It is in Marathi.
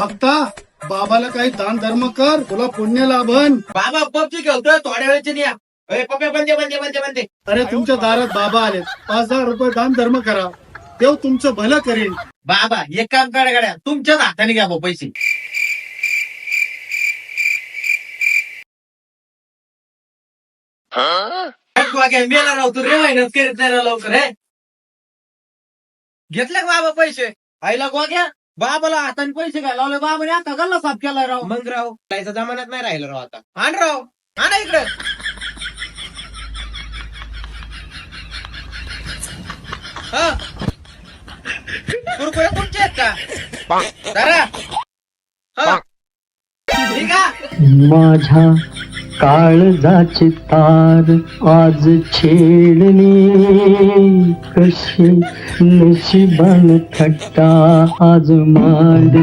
भक्ता बाबाला काही दान धर्म कर तुला पुण्य लाभन. बाबा पबजी खेळतोय थोड्या वेळची नाही अरे पप्पे बंदे बंदे बंदे बंदे. अरे तुमच्या दारात बाबा आले पाच हजार रुपये दान धर्म करा. देव तुमचं भलं करेन. बाबा एक काम करा गाड्या. तुमच्याच हाताने घ्या भाऊ पैसे. मेला राव तू रे महिन्यात करीत नाही राव लवकर हे. घेतले का बाबा पैसे? आईला गोग्या बाबाला हाताने पैसे घ्यायला लावले. बाबाने आता गल्ला साफ केलाय राव. मग राव जायचा जमान्यात नाही राहिलं राव आता. आण राव आणा इकडे. हा. कुरकुरे तुमचे आहेत का? जरा हा. ठीक आहे. माझ्या काळजाची तार आज छेडणे कशी नशिबान थट्टा आज मांड